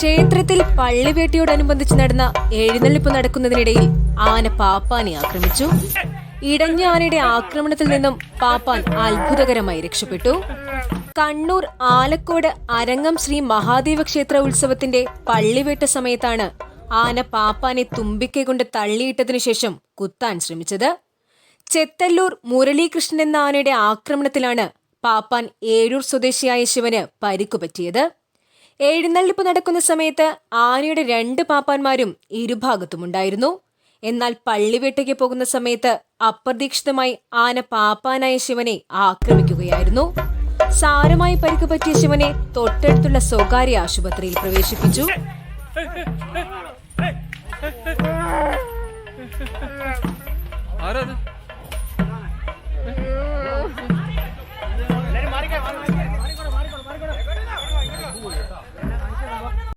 ക്ഷേത്രത്തിൽ പള്ളിവേട്ടയോടനുബന്ധിച്ച് നടന്ന എഴുന്നള്ളിപ്പ് നടക്കുന്നതിനിടയിൽ ആന പാപ്പാനെ ആക്രമിച്ചു. ഇടഞ്ഞ ആനയുടെ ആക്രമണത്തിൽ നിന്നും പാപ്പാൻ അത്ഭുതകരമായി രക്ഷപ്പെട്ടു. കണ്ണൂർ ആലക്കോട് അരങ്ങം ശ്രീ മഹാദേവ ക്ഷേത്ര ഉത്സവത്തിന്റെ പള്ളിവേട്ട സമയത്താണ് ആന പാപ്പാനെ തുമ്പിക്കൈ കൊണ്ട് തള്ളിയിട്ടതിനു ശേഷം കുത്താൻ ശ്രമിച്ചത്. ചെത്തല്ലൂർ മുരളീകൃഷ്ണൻ എന്ന ആനയുടെ ആക്രമണത്തിലാണ് പാപ്പാൻ ഏഴൂർ സ്വദേശിയായ ശിവന് പരിക്കു പറ്റിയത്. എഴുന്നള്ളിപ്പ് നടക്കുന്ന സമയത്ത് ആനയുടെ രണ്ട് പാപ്പാന്മാരും ഇരുഭാഗത്തുമുണ്ടായിരുന്നു എന്നാൽ പള്ളിവേട്ടയ്ക്ക് പോകുന്ന സമയത്ത് അപ്രതീക്ഷിതമായി ആന പാപ്പാനായ ശിവനെ ആക്രമിക്കുകയായിരുന്നു സാരമായി പരിക്ക് പറ്റിയ ശിവനെ തൊട്ടടുത്തുള്ള സ്വകാര്യ ആശുപത്രിയിൽ പ്രവേശിപ്പിച്ചു